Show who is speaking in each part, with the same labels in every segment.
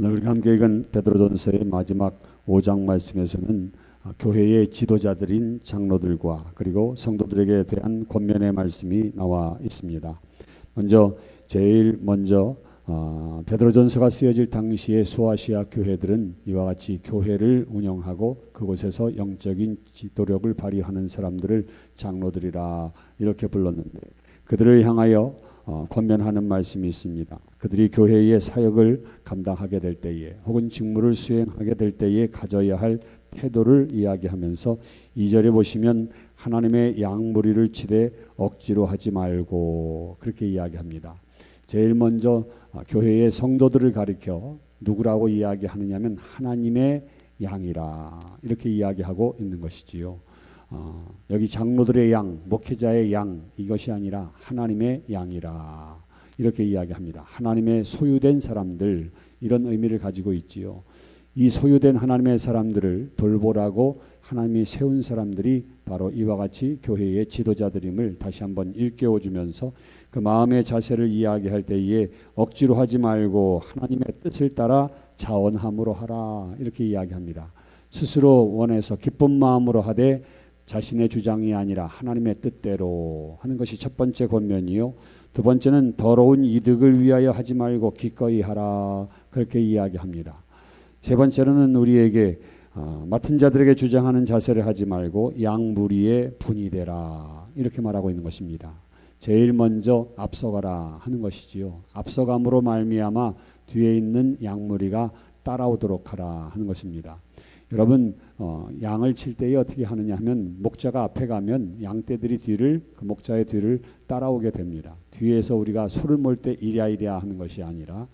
Speaker 1: 오늘 우리가 함께 읽은 베드로전서의 마지막 5장 말씀에서는 교회의 지도자들인 장로들과 그리고 성도들에게 대한 권면의 말씀이 나와 있습니다. 먼저 제일 먼저 어, 베드로전서가 쓰여질 당시의 소아시아 교회들은 이와 같이 교회를 운영하고 그곳에서 영적인 지도력을 발휘하는 사람들을 장로들이라 이렇게 불렀는데 그들을 향하여 어, 권면하는 말씀이 있습니다. 그들이 교회의 사역을 감당하게 될 때에 혹은 직무를 수행하게 될 때에 가져야 할 태도를 이야기하면서 이절에 보시면 하나님의 양무리를 치되 억지로 하지 말고 그렇게 이야기합니다. 제일 먼저 아, 교회의 성도들을 가리켜 누구라고 이야기하느냐면 하나님의 양이라 이렇게 이야기하고 있는 것이지요. 어, 여기 장로들의 양, 목회자의 양 이것이 아니라 하나님의 양이라 이렇게 이야기합니다. 하나님의 소유된 사람들 이런 의미를 가지고 있지요. 이 소유된 하나님의 사람들을 돌보라고 하나님이 세운 사람들이 바로 이와 같이 교회의 지도자들임을 다시 한번 일깨워 주면서 그 마음의 자세를 이야기할 때에 억지로 하지 말고 하나님의 뜻을 따라 자원함으로 하라 이렇게 이야기합니다. 스스로 원해서 기쁜 마음으로 하되 자신의 주장이 아니라 하나님의 뜻대로 하는 것이 첫 번째 권면이요. 두 번째는 더러운 이득을 위하여 하지 말고 기꺼이 하라 그렇게 이야기합니다. 세 번째로는 우리에게 어, 맡은 자들에게 주장하는 자세를 하지 말고 양무리의 분이 되라 이렇게 말하고 있는 것입니다. 제일 먼저 앞서가라 하는 것이지요. 앞서감으로 말미암아 뒤에 있는 양무리가 따라오도록 하라 하는 것입니다. 여러분 어, 양을 칠 때에 어떻게 하느냐 하면 목자가 앞에 가면 양떼들이 뒤를 그 목자의 뒤를 따라오게 됩니다. 뒤에서 우리가 소를 몰 때 이랴 이랴 하는 것이 아니라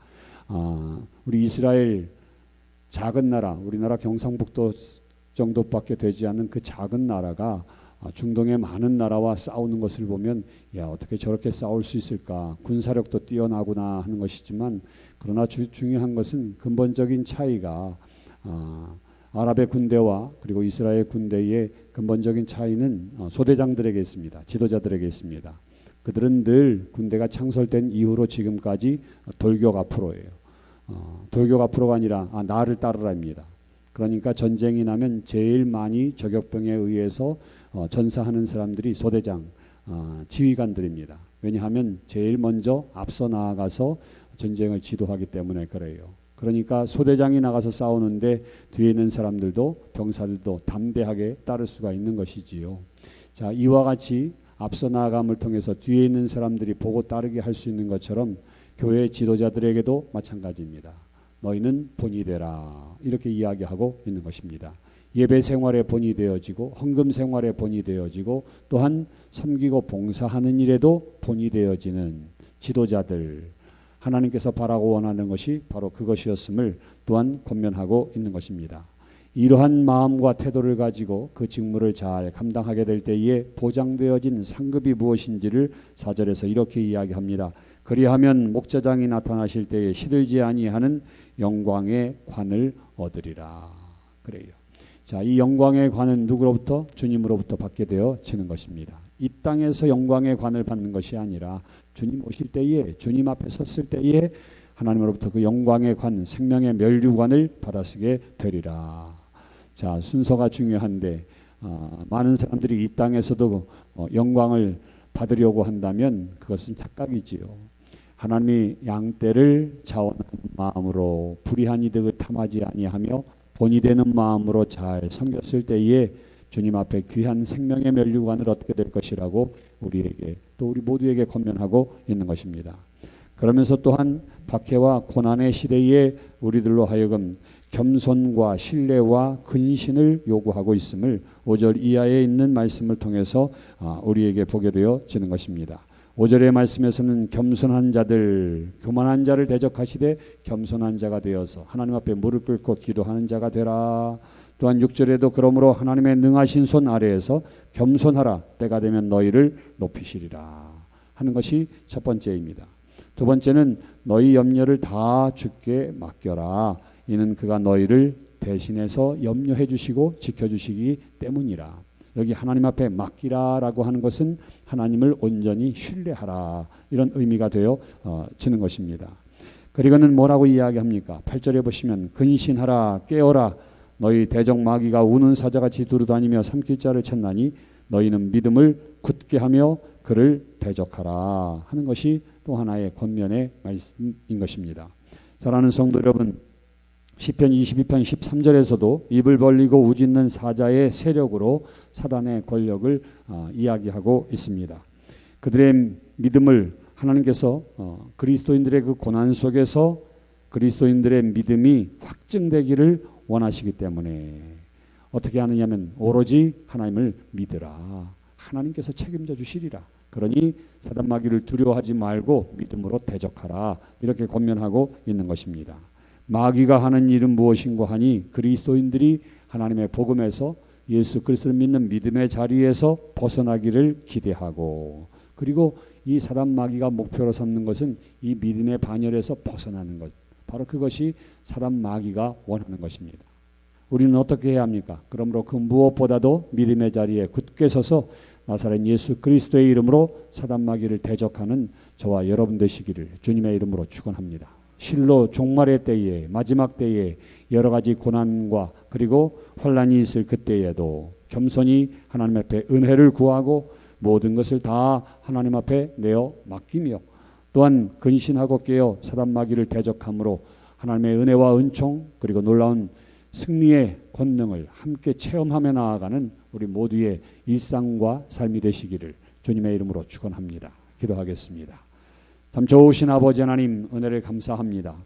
Speaker 1: 아, 우리 이스라엘 작은 나라 우리나라 경상북도 정도밖에 되지 않는 그 작은 나라가 아, 중동의 많은 나라와 싸우는 것을 보면 야 어떻게 저렇게 싸울 수 있을까 군사력도 뛰어나구나 하는 것이지만 그러나 주, 중요한 것은 근본적인 차이가 아, 아랍의 군대와 그리고 이스라엘 군대의 근본적인 차이는 어, 소대장들에게 있습니다. 지도자들에게 있습니다. 그들은 늘 군대가 창설된 이후로 지금까지 돌격 앞으로예요. 어, 돌격 앞으로가 아니라 아, 나를 따르라입니다. 그러니까 전쟁이 나면 제일 많이 저격병에 의해서 어, 전사하는 사람들이 소대장, 어, 지휘관들입니다. 왜냐하면 제일 먼저 앞서 나아가서 전쟁을 지도하기 때문에 그래요. 그러니까 소대장이 나가서 싸우는데 뒤에 있는 사람들도 병사들도 담대하게 따를 수가 있는 것이지요. 자, 이와 같이 앞서 나아감을 통해서 뒤에 있는 사람들이 보고 따르게 할 수 있는 것처럼 교회 지도자들에게도 마찬가지입니다. 너희는 본이 되라. 이렇게 이야기하고 있는 것입니다. 예배 생활의 본이 되어지고 헌금 생활의 본이 되어지고 또한 섬기고 봉사하는 일에도 본이 되어지는 지도자들 하나님께서 바라고 원하는 것이 바로 그것이었음을 또한 권면하고 있는 것입니다. 이러한 마음과 태도를 가지고 그 직무를 잘 감당하게 될 때에 보장되어진 상급이 무엇인지를 사절에서 이렇게 이야기합니다. 그리하면 목자장이 나타나실 때에 시들지 아니하는 영광의 관을 얻으리라. 그래요. 자, 이 영광의 관은 누구로부터 주님으로부터 받게 되어지는 것입니다. 이 땅에서 영광의 관을 받는 것이 아니라 주님 오실 때에 주님 앞에 섰을 때에 하나님으로부터 그 영광의 관, 생명의 멸류관을 받아쓰게 되리라. 자, 순서가 중요한데 어, 많은 사람들이 이 땅에서도 어, 영광을 받으려고 한다면 그것은 착각이지요. 하나님이 양떼를 자원한 마음으로 불의한 이득을 탐하지 아니하며 본이 되는 마음으로 잘 섬겼을 때에 주님 앞에 귀한 생명의 멸류관을 얻게 될 것이라고 우리에게 또 우리 모두에게 권면하고 있는 것입니다. 그러면서 또한 박해와 고난의 시대에 우리들로 하여금 겸손과 신뢰와 근신을 요구하고 있음을 5절 이하에 있는 말씀을 통해서 아, 우리에게 보게 되어지는 것입니다. 5절의 말씀에서는 겸손한 자들, 교만한 자를 대적하시되 겸손한 자가 되어서 하나님 앞에 무릎 꿇고 기도하는 자가 되라. 또한 6절에도 그러므로 하나님의 능하신 손 아래에서 겸손하라. 때가 되면 너희를 높이시리라. 하는 것이 첫 번째입니다. 두 번째는 너희 염려를 다 주께 맡겨라. 이는 그가 너희를 대신해서 염려해 주시고 지켜 주시기 때문이라. 여기 하나님 앞에 맡기라라고 하는 것은 하나님을 온전히 신뢰하라 이런 의미가 되어 어, 지는 것입니다. 그리고는 뭐라고 이야기합니까? 8절에 보시면 근신하라 깨어라 너희 대적 마귀가 우는 사자같이 두루다니며 삼킬 자를 찾나니 너희는 믿음을 굳게 하며 그를 대적하라 하는 것이 또 하나의 권면의 말씀인 것입니다. 사랑하는 성도 여러분 시편 22편 13절에서도 입을 벌리고 우짖는 사자의 세력으로 사단의 권력을 어, 이야기하고 있습니다. 그들의 믿음을 하나님께서 어, 그리스도인들의 그 고난 속에서 그리스도인들의 믿음이 확증되기를 원하시기 때문에 어떻게 하느냐면 오로지 하나님을 믿으라. 하나님께서 책임져 주시리라. 그러니 사단 마귀를 두려워하지 말고 믿음으로 대적하라. 이렇게 권면하고 있는 것입니다. 마귀가 하는 일은 무엇인고 하니 그리스도인들이 하나님의 복음에서 예수 그리스도를 믿는 믿음의 자리에서 벗어나기를 기대하고 그리고 이 사단 마귀가 목표로 삼는 것은 이 믿음의 반열에서 벗어나는 것. 바로 그것이 사단 마귀가 원하는 것입니다. 우리는 어떻게 해야 합니까? 그러므로 그 무엇보다도 믿음의 자리에 굳게 서서 나사렛 예수 그리스도의 이름으로 사단 마귀를 대적하는 저와 여러분 되시기를 주님의 이름으로 축원합니다. 실로 종말의 때에 마지막 때에 여러 가지 고난과 그리고 환란이 있을 그때에도 겸손히 하나님 앞에 은혜를 구하고 모든 것을 다 하나님 앞에 내어 맡기며 또한 근신하고 깨어 사단 마귀를 대적함으로 하나님의 은혜와 은총 그리고 놀라운 승리의 권능을 함께 체험하며 나아가는 우리 모두의 일상과 삶이 되시기를 주님의 이름으로 축원합니다. 기도하겠습니다. 참 좋으신 아버지 하나님 은혜를 감사합니다.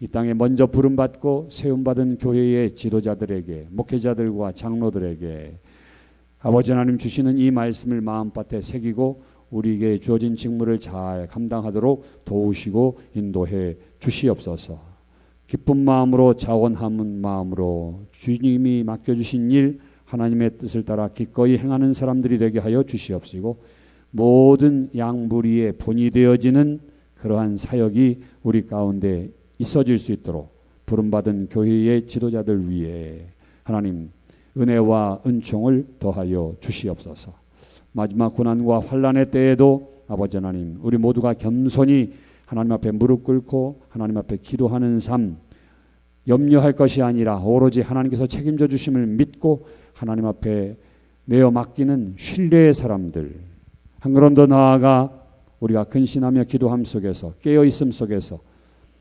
Speaker 1: 이 땅에 먼저 부름 받고 세움 받은 교회의 지도자들에게 목회자들과 장로들에게 아버지 하나님 주시는 이 말씀을 마음밭에 새기고 우리에게 주어진 직무를 잘 감당하도록 도우시고 인도해 주시옵소서. 기쁜 마음으로 자원하는 마음으로 주님이 맡겨주신 일 하나님의 뜻을 따라 기꺼이 행하는 사람들이 되게 하여 주시옵시고 모든 양무리의 본이 되어지는 그러한 사역이 우리 가운데 있어질 수 있도록 부름받은 교회의 지도자들 위해 하나님 은혜와 은총을 더하여 주시옵소서. 마지막 고난과 환란의 때에도 아버지 하나님 우리 모두가 겸손히 하나님 앞에 무릎 꿇고 하나님 앞에 기도하는 삶 염려할 것이 아니라 오로지 하나님께서 책임져 주심을 믿고 하나님 앞에 내어 맡기는 신뢰의 사람들 한 걸음 더 나아가 우리가 근신하며 기도함 속에서 깨어 있음 속에서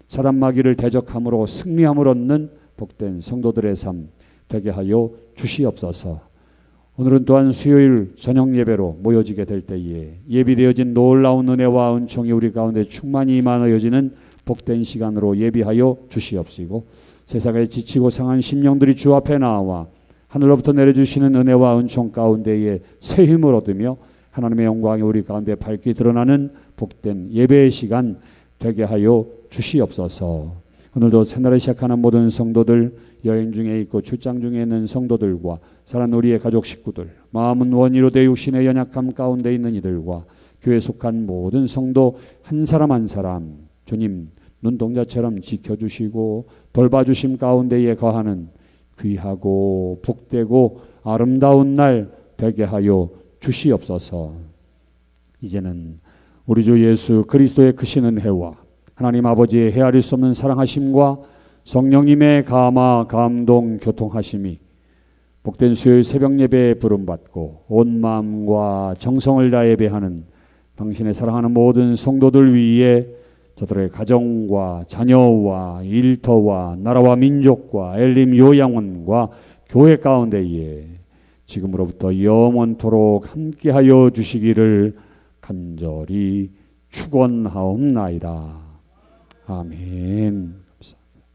Speaker 1: 사단 마귀를 대적함으로 승리함을 얻는 복된 성도들의 삶 되게 하여 주시옵소서. 오늘은 또한 수요일 저녁 예배로 모여지게 될 때에 예비되어진 놀라운 은혜와 은총이 우리 가운데 충만히 임하여지는 복된 시간으로 예비하여 주시옵시고 세상에 지치고 상한 심령들이 주 앞에 나와 하늘로부터 내려주시는 은혜와 은총 가운데에 새 힘을 얻으며 하나님의 영광이 우리 가운데 밝게 드러나는 복된 예배의 시간 되게 하여 주시옵소서. 오늘도 새날을 시작하는 모든 성도들 여행 중에 있고 출장 중에 있는 성도들과 사랑 우리의 가족 식구들 마음은 원이로 되 육신의 연약함 가운데 있는 이들과 교회 속한 모든 성도 한 사람 한 사람 주님 눈동자처럼 지켜주시고 돌봐주심 가운데에 거하는 귀하고 복되고 아름다운 날 되게 하여 주시옵소서. 이제는 우리 주 예수 그리스도의 크신 은혜와 하나님 아버지의 헤아릴 수 없는 사랑하심과 성령님의 감화 감동 교통하심이 복된 수요일 새벽 예배에 부름받고 온 마음과 정성을 다해 예배하는 당신의 사랑하는 모든 성도들 위에 저들의 가정과 자녀와 일터와 나라와 민족과 엘림 요양원과 교회 가운데에 지금으로부터 영원토록 함께하여 주시기를 간절히 축원하옵나이다. 아멘.